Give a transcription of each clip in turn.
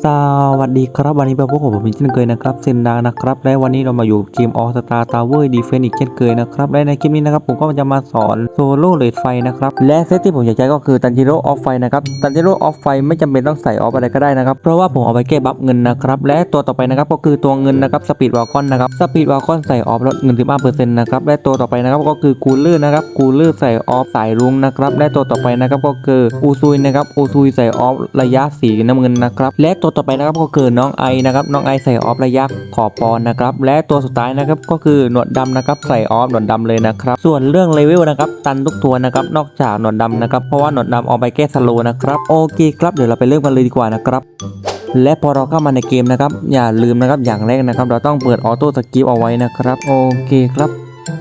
สวัสดีครับวันนี้พบกับผมอีกเช่นเคยนะครับเซนดานะครับและวันนี้เรามาอยู่เกมออสตาตาเวอร์ดีเฟนอีกเช่นเคยนะครับและในคลิปนี้นะครับผมก็จะมาสอนโซโล่เลดไฟนะครับและเซตที่ผมอยากใช้ก็คือตันจิโร่ออฟไฟนะครับตันจิโร่ออฟไฟไม่จำเป็นต้องใส่ออฟอะไรก็ได้นะครับเพราะว่าผมเอาไปแก้บัฟเงินนะครับและตัวต่อไปนะครับก็คือตัวเงินนะครับสปีดวาคอนนะครับสปีดวาคอนใส่ออฟลดเงิน15%นะครับและตัวต่อไปนะครับก็คือกูลเลอร์นะครับกูลเลอร์ใส่ออฟสายรุ้งนะครับและตัวต่อไปนะครับก็คืออูซุยนะครับอูซุยใส่ออฟระยะสีน้ำเงินนะครับและตัวต่อไปนะครับก็คือน้องไอนะครับน้องไอใส่ออฟระยะขอบปอนนะครับและตัวสุดท้ายนะครับก็คือหนวดดำนะครับใส่ออฟหนวดดำเลยนะครับส่วนเรื่องเลเวลนะครับตันทุกตัวนะครับนอกจากหนวดดำนะครับเพราะว่าหนวดดำเอาไปแก้สโลนะครับโอเคครับเดี๋ยวเราไปเริ่มกันเลยดีกว่านะครับและพอเราเข้ามาในเกมนะครับ อย่าลืมนะครับอย่างแรกนะครับ เราต้องเปิดออโต้สกิปเอาไว้นะครับ โอเคครับ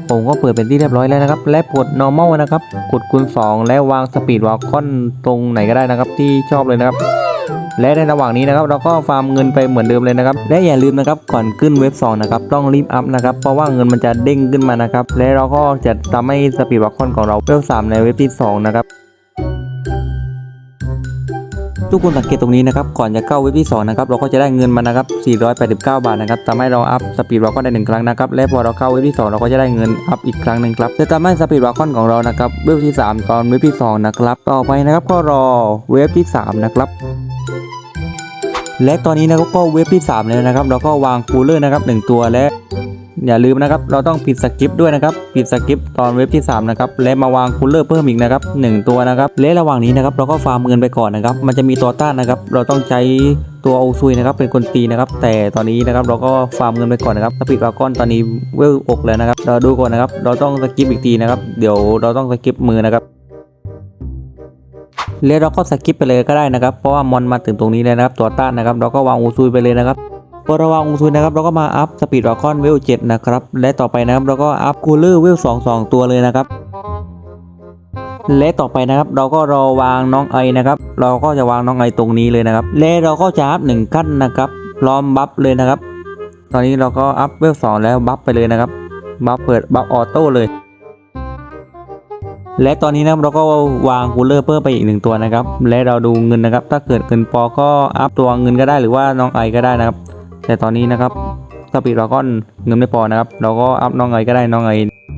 ผมก็เปิดเป็นที่เรียบร้อยแล้วนะครับ และกด normal นะครับ กดคูณ2และวางสปีดวาคอนตรงไหนก็ได้นะครับ ที่ชอบเลยนะครับ และในระหว่างนี้นะครับเราก็ฟาร์มเงินไปเหมือนเดิมเลยนะครับและอย่าลืมนะครับก่อนขึ้นเว็บ2นะครับต้องรีบอัพนะครับเพราะว่าเงินมันจะเด้งขึ้นมานะครับและเราก็จะทำให้สปีดวัคอนของเราเวล3ในเว็บที่สองนะครับ ทุกคนสังเกตตรงนี้นะครับก่อนจะเข้าเว็บที่2นะครับเราก็จะได้เงินมานะครับ 489 บาทนะครับทำให้เราอัพสปีดวาคอนได้หนึ่งครั้งนะครับและพอเราเข้าเว็บที่ 2 เราก็จะได้เงินอัพอีกครั้งหนึ่งครับจะทำให้สปีดวาคอนของเรานะครับเว็บที่ 3 ตอนเว็บที่ 2 นะครับ ต่อไปนะครับก็รอเว็บที่ 3 นะครับและตอนนี้นะครับก็เว็บที่ 3 แล้วนะครับ เราก็วางคูลเลอร์นะครับ1ตัวและ อย่าลืมนะครับ เราต้องปิดสกิปด้วยนะครับ ปิดสกิปตอนเว็บที่ 3 นะครับ และมาวางคูลเลอร์เพิ่มอีกนะครับ 1 ตัวนะครับ และระหว่างนี้นะครับ เราก็ฟาร์มเงินไปก่อนนะครับ มันจะมีตัวต้านนะครับ เราต้องใช้ตัวโอซุยนะครับ เป็นคนตีนะครับ แต่ตอนนี้นะครับ เราก็ฟาร์มเงินไปก่อนนะครับสปีดวากอนตอนนี้เวลอกแล้วนะครับ เราดูก่อนนะครับ เราต้องสกิปอีกทีนะครับ เดี๋ยวเราต้องสกิปมือนะครับแล้วเราก็สกิปไปเลยก็ได้นะครับ เพราะว่ามอนมาถึงตรงนี้แล้วนะครับ ตัวต้านนะครับ เราก็วางอูซุยไปเลยนะครับ พอเราวางองซุยนะครับเราก็มาอัพสปีดวาคอนเวล7นะครับและต่อไปนะครับเราก็อัพคูลเลอร์เวล2 2ตัวเลยนะครับและต่อไปนะครับเราก็รอวางน้องไอนะครับ เราก็จะวางน้องไอตรงนี้เลยนะครับ และเราก็จะอัพหนึ่งขั้นนะครับพร้อมบัฟเลยนะครับ ตอนนี้เราก็อัพเวล2แล้วบัฟไปเลยนะครับบัฟเปิดบัฟออโต้เลย และตอนนี้นะครับเราก็วางคูลเลอร์เพิ่มไปอีกหนึ่งตัวนะครับ และเราดูเงินนะครับ ถ้าเกิดเงินพอก็อัพตัวเงินก็ได้หรือว่าน้องไอก็ได้นะครับ แต่ตอนนี้นะครับสปีดเราก็เงินไม่พอนะครับ เราก็อัพน้องไอก็ได้น้องไอ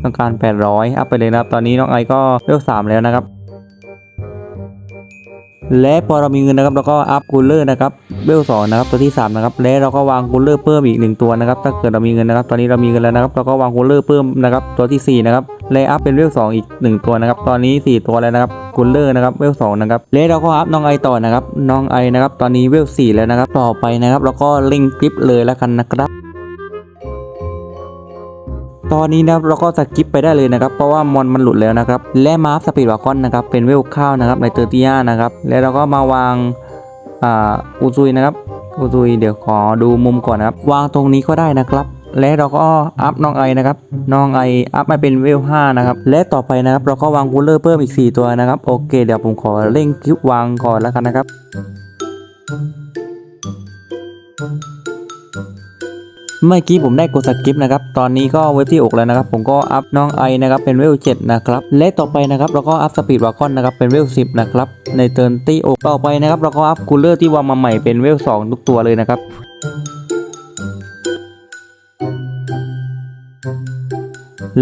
ต้องการ 800 อัพไปเลยนะครับ ตอนนี้น้องไอก็เวล3แล้วนะครับ และพอเรามีเงินนะครับเราก็อัพคูลเลอร์นะครับเวล2นะครับตัวที่3นะครับและเราก็วางคูลเลอร์เพิ่มอีก 1 ตัวนะครับถ้าเกิดเรามีเงินนะครับ ตอนนี้เรามีเงินแล้วนะครับเราก็วางคูลเลอร์เพิ่มนะครับตัวที่4นะครับและอัพเป็นเวล2อีก 1 ตัวนะครับตอนนี้ 4 ตัวแล้วนะครับคูลเลอร์นะครับเวล2นะครับและเราก็อัพน้องไอต่อนะครับน้องไอนะครับตอนนี้เวล4แล้วนะครับต่อไปนะครับเราก็เล่งคลิปเลยแล้วกันนะครับ ตอนนี้นะครับเราก็สกิปไปได้เลยนะครับ เพราะว่ามอนมันหลุดแล้วนะครับ และมาร์คสปีดวากอนนะครับเป็นเวลข้าวนะครับในเตอร์ติยานะครับ แล้วเราก็มาวางอ่าอูซุยนะครับอูซุยเดี๋ยวขอดูมุมก่อนนะครับ วางตรงนี้ก็ได้นะครับและเราก็อัพน้องไอนะครับ น้องไออัพมาเป็นเวล5นะครับ และต่อไปนะครับ เราก็วางคูลเลอร์เพิ่มอีก 4 ตัวนะครับ โอเค เดี๋ยวผมขอเร่งคลิปวางก่อนแล้วกันนะครับ เมื่อกี้ผมได้กดสกิปนะครับ ตอนนี้ก็เว็บที่อกแล้วนะครับ ผมก็อัพน้องไอนะครับเป็นเวล7นะครับ และต่อไปนะครับเราก็อัพสปีดวาคอนนะครับเป็นเวล10นะครับ ในเทิร์นตีอกต่อไปนะครับเราก็อัพคูลเลอร์ที่วางมาใหม่เป็นเวล2ทุกตัวเลยนะครับ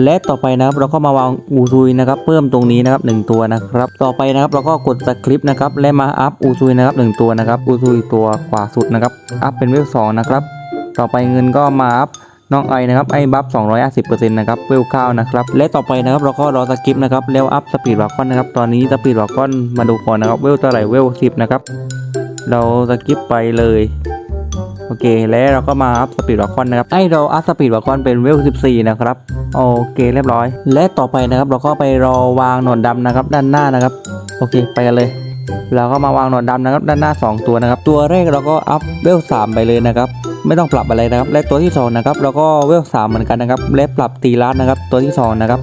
และต่อไปนะครับเราก็มาวางอูซุยนะครับเพิ่มตรงนี้นะครับ1ตัวนะครับ ต่อไปนะครับเราก็กดสคริปต์นะครับและมาอัพอูซุยนะครับ1ตัวนะครับอูซุยตัวขวาสุดนะครับอัพเป็นเวล2นะครับ ต่อไปเงินก็มาอัพน้องไอนะครับไอบัฟ250%นะครับเวลข้าวนะครับและต่อไปนะครับเราก็รอสกิปนะครับแล้วอัพสปีดวาคอนนะครับตอนนี้สปีดวาคอนมาดูก่อนนะครับเวลเท่าไหร่เวล10นะครับเราสกิปไปเลยโอเคแล้วเราก็มาอัพสปีดวาคอนนะครับไอเราอัพสปีดวาคอนเป็นเวล14นะครับโอเคเรียบร้อย และต่อไปนะครับเราก็ไปรอวางหนวดดำนะครับด้านหน้านะครับโอเคไปกันเลย เราก็มาวางหนวดดำนะครับด้านหน้า 2 ตัวนะครับ ตัวแรกเราก็อัพเวล3ไปเลยนะครับ ไม่ต้องปรับอะไรนะครับ และตัวที่2นะครับเราก็เวล3เหมือนกันนะครับ และปรับตีลัดนะครับ ตัวที่2นะครับ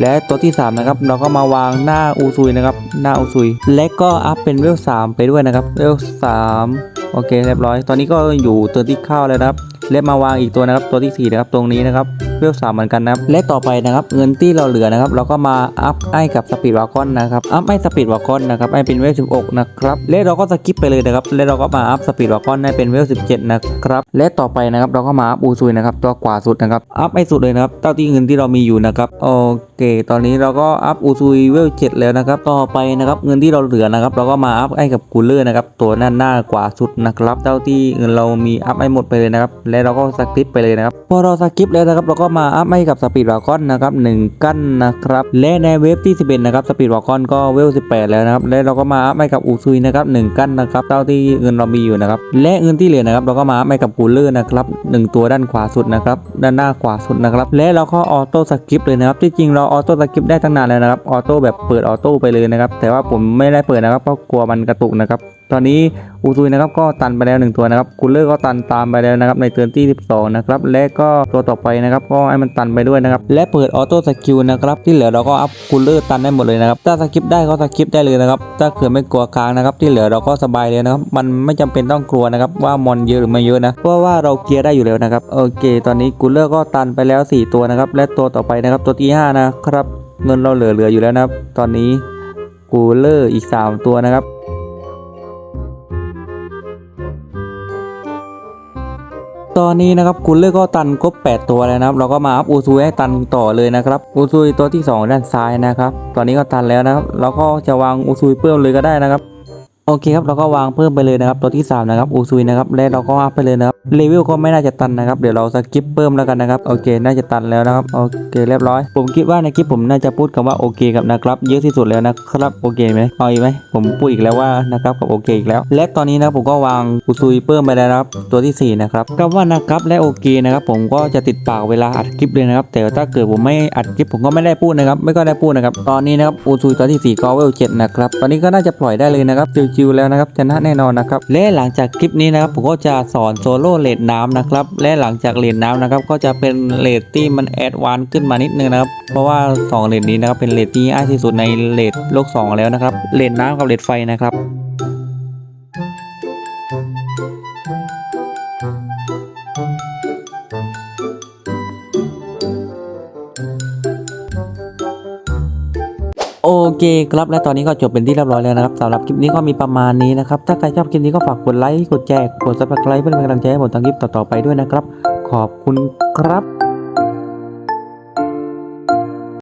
และตัวที่ 3 นะครับ เราก็มาวางหน้าอูซุยนะครับ หน้าอูซุย และก็อัพเป็นเวล3ไปด้วยนะครับ เวล3โอเคเรียบร้อย ตอนนี้ก็อยู่เตือนที่เข้าแล้วนะครับ และมาวางอีกตัวนะครับตัวที่สี่นะครับตรงนี้นะครับเวลสามเหมือนกันนะครับและต่อไปนะครับเงินที่เราเหลือนะครับเราก็มาอัพไอ้กับสปีดวากอนนะครับอัพไอ้สปีดวากอนนะครับไอ้เป็นเวล16นะครับและเราก็สกิปไปเลยนะครับและเราก็มาอัพสปีดวากอนให้เป็นเวลสิบเจ็ดนะครับและต่อไปนะครับเราก็มาอัพอูซุยนะครับตัวกว่าสุดนะครับอัพไอ้สุดเลยนะครับเท่าที่เงินที่เรามีอยู่นะครับโอเค ตอนนี้เราก็อัพอูซุยเวล7แล้วนะครับ ต่อไปนะครับเงินที่เราเหลือนะครับ เราก็มาอัพไอ้กับกูลเลอร์นะครับ ตัวหน้าหน้ากว่าสุดนะครับเท่าที่เงินเรามีอัพไอ้หมดไปเลยนะครับ และเราก็สกิปไปเลยนะครับ พอเราสกิปแล้วนะครับ เราก็มาอัพไอ้กับสปีดวากอนนะครับหนึ่งกั้นนะครับ และในเวฟที่11นะครับ สปีดวากอนก็เวล18แปดแล้วนะครับ และเราก็มาอัพไอ้กับอูซุยนะครับหนึ่งกั้นนะครับ เท่าที่เงินเรามีอยู่นะครับ และเงินที่เหลือนะครับ เราก็มาอัพไอ้กับกูลเลอร์นะครับหนึ่งตัวด้านขวาสุดนะครับ ด้านหน้าขวาสุดนะครับ และเราก็ออโต้สกิปเลยนะครับ ที่จริงเราออโต้สกิปได้ตั้งนานแล้วนะครับออโต้แบบเปิดออโต้ไปเลยนะครับ แต่ว่าผมไม่ได้เปิดนะครับเพราะกลัวมันกระตุกนะครับ ตอนนี้อูซุยนะครับก็ตันไปแล้วหนึ่งตัวนะครับกูลเลอร์ก็ตันตามไปแล้วนะครับในเตือนที่12นะครับและก็ตัวต่อไปนะครับก็ให้มันตันไปด้วยนะครับและเปิดออโต้สกิลนะครับที่เหลือเราก็อัพกูลเลอร์ตันได้หมดเลยนะครับถ้าสกิปได้ก็สกิปได้เลยนะครับถ้าเกิดไม่กลัวค้างนะครับที่เหลือเราก็สบายเลยนะครับมันไม่จำเป็นต้องกลัวนะครับว่ามอนเยอะหรือไม่เยอะนะเพราะว่าเราเคลียร์ได้อยู่แล้วนะครับโอเค ตอนนี้กูลเลอร์ก็ตันไปแล้ว 4 ตัวนะครับและตัวต่อไปนะครับตัวที่5นะครับเงินเราเหลือเหลือยู่แล้วนะครับตอนนี้กูเลอร์อีก 3 ตัวนะครับ ตอนนี้นะครับกุลเลอร์ก็ตันครบ8 ตัวแล้วนะครับ เราก็มาอัพอูซุยให้ตันต่อเลยนะครับอูซุยตัวที่ 2 ด้านซ้ายนะครับ ตอนนี้ก็ตันแล้วนะครับ เราก็จะวางอูซุยเพิ่มเลยก็ได้นะครับ โอเคครับ เราก็วางเพิ่มไปเลยนะครับ ตัวที่ 3 นะครับอูซุยนะครับ และเราก็อัพไปเลยนะครับ เลเวลก็ไม่น่าจะตันนะครับ เดี๋ยวเราสกิปเพิ่มแล้วกันนะครับ โอเค น่าจะตันแล้วนะครับ โอเค เรียบร้อย ผมคิดว่าในคลิปผมน่าจะพูดคำว่าโอเคกับนะครับ เยอะที่สุดแล้วนะครับ โอเคไหมเอาอีกไหม ผมพูดอีกแล้วว่านะครับกับโอเคอีกแล้ว และตอนนี้นะผมก็วางอูซุยเพิ่มไปแล้วครับ ตัวที่ 4 นะครับคำว่านะครับและโอเคนะครับ ผมก็จะติดปากเวลาอัดคลิปเลยนะครับ แต่ถ้าเกิดผมไม่อัดคลิปผมก็ไม่ได้พูดนะครับ ไม่ก็ได้พูดนะครับ ตอนนี้นะครับอูซุยตัวที่4ก็เวลเจ็ดนะครับ ตอนนี้ก็น่าจะปล่อยได้เลยนะครับจิวๆแล้วนะครับชนะแน่นอนนะครับและหลังจากคลิปนี้นะครับผมก็จะสอนโซโลเลดน้ำนะครับ และหลังจากเลดน้ำนะครับ ก็จะเป็นเลดที่มันแอดวานขึ้นมานิดนึงนะครับ เพราะว่า2เลดนี้นะครับเป็นเลดที่ง่ายที่สุดในเลดโลก 2 แล้วนะครับเลดน้ำกับเลดไฟนะครับ โอเคครับและตอนนี้ก็จบเป็นที่เรียบร้อยแล้วนะครับสำหรับคลิปนี้ก็มีประมาณนี้นะครับ ถ้าใครชอบคลิปนี้ก็ฝากกดไลค์กดแชร์กดซับสไครป์เพื่อเป็นกำลังใจให้ผมทำคลิปต่อๆไปด้วยนะครับ ขอบคุณครับ